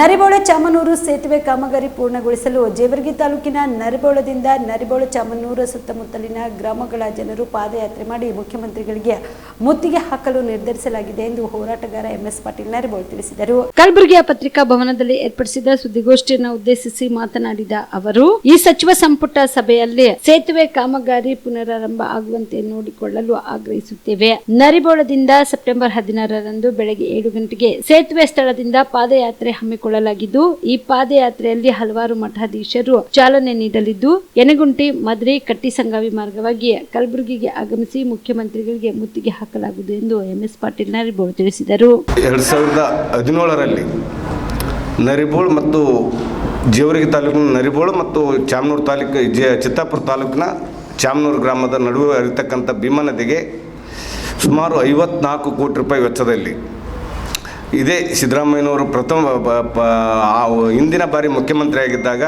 ನರಿಬೋಳ ಚಾಮನೂರು ಸೇತುವೆ ಕಾಮಗಾರಿ ಪೂರ್ಣಗೊಳಿಸಲು ಜೇವರ್ಗಿ ತಾಲೂಕಿನ ನರಿಬೋಳದಿಂದ ನರಿಬೋಳ ಚಾಮನೂರು ಸುತ್ತಮುತ್ತಲಿನ ಗ್ರಾಮಗಳ ಜನರು ಪಾದಯಾತ್ರೆ ಮಾಡಿ ಮುಖ್ಯಮಂತ್ರಿಗಳಿಗೆ ಮುತ್ತಿಗೆ ಹಾಕಲು ನಿರ್ಧರಿಸಲಾಗಿದೆ ಎಂದು ಹೋರಾಟಗಾರ ಎಂಎಸ್ ಪಾಟೀಲ್ ನರಿಬೋಳ್ ತಿಳಿಸಿದರು. ಕಲಬುರಗಿಯ ಪತ್ರಿಕಾ ಭವನದಲ್ಲಿ ಏರ್ಪಡಿಸಿದ ಸುದ್ದಿಗೋಷ್ಠಿಯನ್ನು ಉದ್ದೇಶಿಸಿ ಮಾತನಾಡಿದ ಅವರು, ಈ ಸಚಿವ ಸಂಪುಟ ಸಭೆಯಲ್ಲಿ ಸೇತುವೆ ಕಾಮಗಾರಿ ಪುನರಾರಂಭ ಆಗುವಂತೆ ನೋಡಿಕೊಳ್ಳಲು ಆಗ್ರಹಿಸುತ್ತೇವೆ. ನರಿಬೋಳದಿಂದ ಸೆಪ್ಟೆಂಬರ್ ಹದಿನಾರರಂದು ಬೆಳಗ್ಗೆ ಏಳು ಗಂಟೆಗೆ ಸೇತುವೆ ಸ್ಥಳದಿಂದ ಪಾದಯಾತ್ರೆ ಹಮ್ಮಿಕೊಳ್ಳಲಾಗಿದ್ದು ಈ ಪಾದಯಾತ್ರೆಯಲ್ಲಿ ಹಲವಾರು ಮಠಾಧೀಶರು ಚಾಲನೆ ನೀಡಲಿದ್ದು ಯನಗುಂಟಿ ಮದ್ರಿ ಕಟ್ಟಿಸಂಗಾವಿ ಮಾರ್ಗವಾಗಿ ಕಲಬುರಗಿಗೆ ಆಗಮಿಸಿ ಮುಖ್ಯಮಂತ್ರಿಗಳಿಗೆ ಮುತ್ತಿಗೆ ಹಾಕಲಾಗುವುದು ಎಂದು ಎಂಎಸ್ ಪಾಟೀಲ್ ನರಿಬೋಳ್ ತಿಳಿಸಿದರು. ಎರಡ್ ಸಾವಿರದ ಹದಿನೇಳರಲ್ಲಿ ನರಿಬೋಳ್ ಮತ್ತು ಜೇವರ್ಗಿ ತಾಲೂಕಿನ ನರಿಬೋಳು ಮತ್ತು ಚಾಮನೂರು ತಾಲೂಕು ಚಿತ್ತಾಪುರ ತಾಲೂಕಿನ ಚಾಮನೂರು ಗ್ರಾಮದ ನಡುವೆ ಹರಿತಕ್ಕಂಥ ಭೀಮಾ ನದಿಗೆ ಸುಮಾರು ಐವತ್ನಾಲ್ಕು ಕೋಟಿ ರೂಪಾಯಿ ವೆಚ್ಚದಲ್ಲಿ ಇದೇ ಸಿದ್ದರಾಮಯ್ಯನವರು ಪ್ರಥಮ ಹಿಂದಿನ ಬಾರಿ ಮುಖ್ಯಮಂತ್ರಿ ಆಗಿದ್ದಾಗ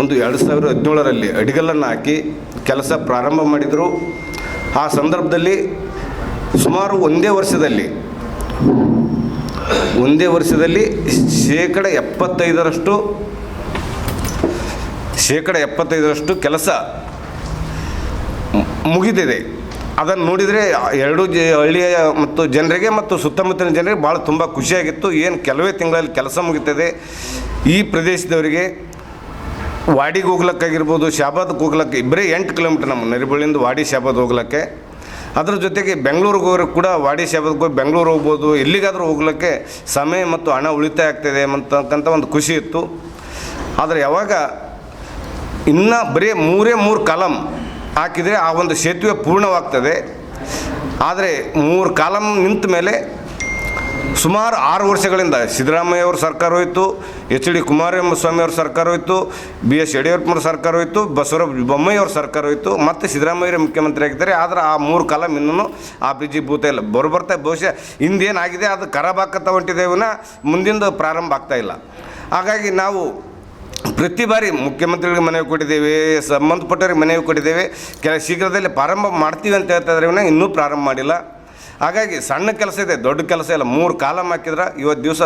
ಒಂದು ಎರಡು ಸಾವಿರದ ಹದಿನೇಳರಲ್ಲಿ ಅಡಿಗಲ್ಲನ್ನು ಹಾಕಿ ಕೆಲಸ ಪ್ರಾರಂಭ ಮಾಡಿದರು. ಆ ಸಂದರ್ಭದಲ್ಲಿ ಸುಮಾರು ಒಂದೇ ವರ್ಷದಲ್ಲಿ ಒಂದೇ ವರ್ಷದಲ್ಲಿ ಶೇಕಡ ಎಪ್ಪತ್ತೈದರಷ್ಟು ಶೇಕಡ ಎಪ್ಪತ್ತೈದರಷ್ಟು ಕೆಲಸ ಮುಗಿದಿದೆ. ಅದನ್ನು ನೋಡಿದರೆ ಎರಡು ಜ ಹಳ್ಳಿಯ ಮತ್ತು ಜನರಿಗೆ ಮತ್ತು ಸುತ್ತಮುತ್ತಲಿನ ಜನರಿಗೆ ಭಾಳ ತುಂಬ ಖುಷಿಯಾಗಿತ್ತು. ಏನು ಕೆಲವೇ ತಿಂಗಳಲ್ಲಿ ಕೆಲಸ ಮುಗಿತದೆ. ಈ ಪ್ರದೇಶದವರಿಗೆ ವಾಡಿಗೆ ಹೋಗ್ಲಕ್ಕಾಗಿರ್ಬೋದು ಶಾಬಾದ್ಗೆ ಹೋಗ್ಲಕ್ಕೆ ಬರೀ ಎಂಟು ಕಿಲೋಮೀಟ್ರ್ ನಮ್ಮ ನರಿಬಳ್ಳಿಯಿಂದ ವಾಡಿ ಶಾಬಾದ್ ಹೋಗ್ಲಕ್ಕೆ. ಅದ್ರ ಜೊತೆಗೆ ಬೆಂಗಳೂರಿಗೆ ಹೋಗೋರು ಕೂಡ ವಾಡಿ ಶಾಬಾದ್ಗೆ ಹೋಗಿ ಬೆಂಗಳೂರು ಹೋಗ್ಬೋದು. ಎಲ್ಲಿಗಾದರೂ ಹೋಗ್ಲಿಕ್ಕೆ ಸಮಯ ಮತ್ತು ಹಣ ಉಳಿತಾಯ ಆಗ್ತದೆ ಅಂತಕ್ಕಂಥ ಒಂದು ಖುಷಿ ಇತ್ತು. ಆದರೆ ಯಾವಾಗ ಇನ್ನೂ ಬರೀ ಮೂರೇ ಮೂರು ಕಾಲಮ್ ಹಾಕಿದರೆ ಆ ಒಂದು ಸೇತುವೆ ಪೂರ್ಣವಾಗ್ತದೆ. ಆದರೆ ಮೂರು ಕಾಲಂ ನಿಂತ ಮೇಲೆ ಸುಮಾರು ಆರು ವರ್ಷಗಳಿಂದ ಸಿದ್ದರಾಮಯ್ಯ ಅವ್ರ ಸರ್ಕಾರ ಹೋಯಿತು, ಎಚ್ ಡಿ ಕುಮಾರಸ್ವಾಮಿ ಅವ್ರ ಸರ್ಕಾರ ಹೋಯಿತು, ಬಿ ಎಸ್ ಯಡಿಯೂರಪ್ಪನವ್ರ ಸರ್ಕಾರ ಹೋಯಿತು, ಬಸವರಾಜ ಅವ್ರ ಸರ್ಕಾರ ಹೋಯಿತು, ಮತ್ತು ಸಿದ್ದರಾಮಯ್ಯ ಮುಖ್ಯಮಂತ್ರಿ ಆಗಿದ್ದಾರೆ. ಆದರೆ ಆ ಮೂರು ಕಾಲಮ್ ಇನ್ನೂ ಆ ಬ್ರಿಡ್ಜಿ ಭೂತ ಇಲ್ಲ. ಬರೋಬರ್ತಾ ಬಹುಶಃ ಹಿಂದೇನಾಗಿದೆ, ಅದು ಖರಾಬ್ ಆಗ್ತಾ ಇವನ್ನ ಮುಂದಿಂದು ಪ್ರಾರಂಭ ಆಗ್ತಾ ಇಲ್ಲ. ಹಾಗಾಗಿ ನಾವು ಪ್ರತಿ ಬಾರಿ ಮುಖ್ಯಮಂತ್ರಿಗಳಿಗೆ ಮನವಿ ಕೊಟ್ಟಿದ್ದೇವೆ, ಸಂಬಂಧಪಟ್ಟವ್ರಿಗೆ ಮನವಿ ಕೊಟ್ಟಿದ್ದೇವೆ, ಕೆಲ ಶೀಘ್ರದಲ್ಲಿ ಪ್ರಾರಂಭ ಮಾಡ್ತೀವಿ ಅಂತ ಹೇಳ್ತಾ ಇದ್ರೆ ವಿನಃ ಇನ್ನೂ ಪ್ರಾರಂಭ ಮಾಡಿಲ್ಲ. ಹಾಗಾಗಿ ಸಣ್ಣ ಕೆಲಸ ಇದೆ, ದೊಡ್ಡ ಕೆಲಸ ಇಲ್ಲ, ಮೂರು ಕಾಲಮ್ ಹಾಕಿದ್ರೆ ಇವತ್ತು ದಿವಸ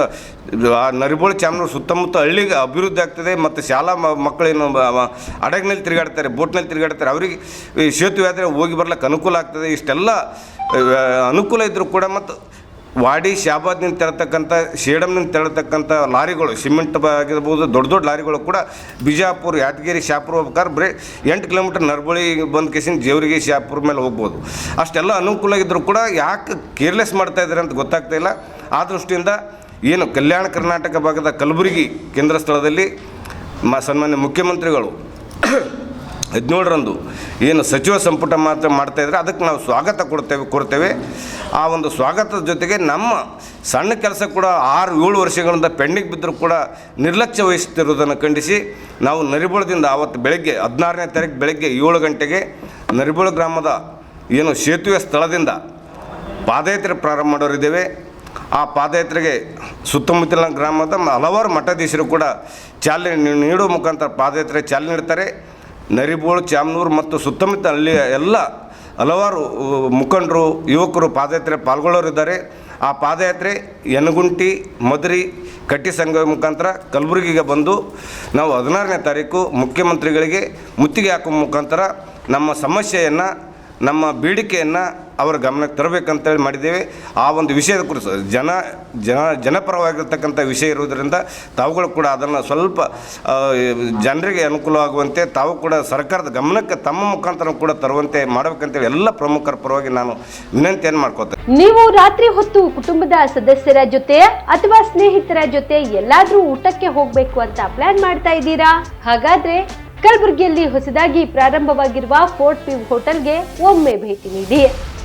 ಆ ನರಿಬೋಳಿ ಚಾಮನೂರು ಸುತ್ತಮುತ್ತ ಹಳ್ಳಿಗೆ ಅಭಿವೃದ್ಧಿ ಆಗ್ತದೆ ಮತ್ತು ಶಾಲಾ ಮಕ್ಕಳೇನು ಹಡಗ್ನಲ್ಲಿ ತಿರುಗಾಡ್ತಾರೆ, ಬೋಟ್ನಲ್ಲಿ ತಿರುಗಾಡ್ತಾರೆ, ಅವರಿಗೆ ಸೇತುವೆ ಆದರೆ ಹೋಗಿ ಬರ್ಲಿಕ್ಕೆ ಅನುಕೂಲ ಆಗ್ತದೆ, ಇಷ್ಟೆಲ್ಲ ಅನುಕೂಲ ಇದ್ದರೂ ಕೂಡ ಮತ್ತು ವಾಡಿ ಶಾಬಾದ್ನಿಂದ ತೆರತಕ್ಕಂಥ ಶೇಡಮ್ನಿಂದ ತೆರತಕ್ಕಂಥ ಲಾರಿಗಳು, ಸಿಮೆಂಟ್ ಆಗಿರ್ಬೋದು, ದೊಡ್ಡ ದೊಡ್ಡ ಲಾರಿಗಳು ಕೂಡ ಬಿಜಾಪುರ, ಯಾದಗಿರಿ, ಶಾಪುರ ಹೋಗ್ಬೇಕಾದ್ರೆ ಬರೀ ಎಂಟು ಕಿಲೋಮೀಟರ್ ನರ್ಬಳಿ ಬಂದು ಕೇಸಿನ ಜೇವರಿಗೆ ಶಾಪುರ ಮೇಲೆ ಹೋಗ್ಬೋದು. ಅಷ್ಟೆಲ್ಲ ಅನುಕೂಲ ಇದ್ದರೂ ಕೂಡ ಯಾಕೆ ಕೇರ್ಲೆಸ್ ಮಾಡ್ತಾ ಇದ್ದಾರೆ ಅಂತ ಗೊತ್ತಾಗ್ತಾ ಇಲ್ಲ. ಆ ದೃಷ್ಟಿಯಿಂದ ಏನು ಕಲ್ಯಾಣ ಕರ್ನಾಟಕ ಭಾಗದ ಕಲಬುರಗಿ ಕೇಂದ್ರ ಸ್ಥಳದಲ್ಲಿ ಮ ಸನ್ಮಾನ್ಯ ಮುಖ್ಯಮಂತ್ರಿಗಳು ಹದಿನೇಳರಂದು ಏನು ಸಚಿವ ಸಂಪುಟ ಮಾತ್ರ ಮಾಡ್ತಾ ಇದ್ದಾರೆ ಅದಕ್ಕೆ ನಾವು ಸ್ವಾಗತ ಕೊಡ್ತೇವೆ ಕೊಡ್ತೇವೆ ಆ ಒಂದು ಸ್ವಾಗತದ ಜೊತೆಗೆ ನಮ್ಮ ಸಣ್ಣ ಕೆಲಸ ಕೂಡ ಆರು, ಏಳು ವರ್ಷಗಳಿಂದ ಪೆಂಡಿಂಗ್ ಬಿದ್ದರೂ ಕೂಡ ನಿರ್ಲಕ್ಷ್ಯ ವಹಿಸುತ್ತಿರುವುದನ್ನು ಖಂಡಿಸಿ ನಾವು ನರಿಬಳದಿಂದ ಆವತ್ತು ಬೆಳಗ್ಗೆ ಹದಿನಾರನೇ ತಾರೀಕು ಬೆಳಗ್ಗೆ ಏಳು ಗಂಟೆಗೆ ನರಿಬಳ ಗ್ರಾಮದ ಏನು ಸೇತುವೆ ಸ್ಥಳದಿಂದ ಪಾದಯಾತ್ರೆ ಪ್ರಾರಂಭ ಮಾಡೋರಿದ್ದೇವೆ. ಆ ಪಾದಯಾತ್ರೆಗೆ ಸುತ್ತಮುತ್ತಲಿನ ಗ್ರಾಮದ ಹಲವಾರು ಮಠಾಧೀಶರು ಕೂಡ ಚಾಲನೆ ನೀಡುವ ಮುಖಾಂತರ ಪಾದಯಾತ್ರೆ ಚಾಲನೆ ನೀಡ್ತಾರೆ. ನರಿಬೋಳು, ಚಾಮನೂರು ಮತ್ತು ಸುತ್ತಮುತ್ತ ಅಲ್ಲಿ ಎಲ್ಲ ಹಲವಾರು ಮುಖಂಡರು, ಯುವಕರು ಪಾದಯಾತ್ರೆ ಪಾಲ್ಗೊಳ್ಳೋರಿದ್ದಾರೆ. ಆ ಪಾದಯಾತ್ರೆ ಯನಗುಂಟಿ ಮದ್ರಿ, ಕಟ್ಟಿ ಸಂಘದ ಮುಖಾಂತರ ಕಲಬುರಗಿಗೆ ಬಂದು ನಾವು ಹದಿನಾರನೇ ತಾರೀಕು ಮುಖ್ಯಮಂತ್ರಿಗಳಿಗೆ ಮುತ್ತಿಗೆ ಹಾಕುವ ಮುಖಾಂತರ ನಮ್ಮ ಸಮಸ್ಯೆಯನ್ನು, ನಮ್ಮ ಬೇಡಿಕೆಯನ್ನು ಅವರ ಗಮನಕ್ಕೆ ತರಬೇಕಂತೇಳಿ ಮಾಡಿದ್ದೇವೆ. ಆ ಒಂದು ವಿಷಯದ ಕುರಿತು ಜನ ಜನ, ಜನಪರವಾಗಿರ್ತಕ್ಕಂಥ ವಿಷಯ ಇರುವುದರಿಂದ ತಾವುಗಳು ಕೂಡ ಅದನ್ನು ಸ್ವಲ್ಪ ಜನರಿಗೆ ಜನರಿಗೆ ಅನುಕೂಲವಾಗುವಂತೆ ತಾವು ಕೂಡ ಸರ್ಕಾರದ ಗಮನಕ್ಕೆ ತಮ್ಮ ಮುಖಾಂತರ ಕೂಡ ತರುವಂತೆ ಮಾಡಬೇಕಂತೇಳಿ ಎಲ್ಲ ಪ್ರಮುಖರ ಪರವಾಗಿ ನಾನು ವಿನಂತಿಯನ್ನು ಮಾಡ್ಕೋತೇನೆ. ನೀವು ರಾತ್ರಿ ಹೊತ್ತು ಕುಟುಂಬದ ಸದಸ್ಯರ ಜೊತೆ ಅಥವಾ ಸ್ನೇಹಿತರ ಜೊತೆ ಎಲ್ಲಾದರೂ ಊಟಕ್ಕೆ ಹೋಗಬೇಕು ಅಂತ ಪ್ಲಾನ್ ಮಾಡ್ತಾ ಇದ್ದೀರಾ? ಹಾಗಾದ್ರೆ ಕಲಬುರಗಿಯಲ್ಲಿ ಹೊಸದಾಗಿ ಪ್ರಾರಂಭವಾಗಿರುವ ಫೋರ್ಟ್ ವ್ಯೂ ಹೋಟೆಲ್ಗೆ ಒಮ್ಮೆ ಭೇಟಿ ನೀಡಿ.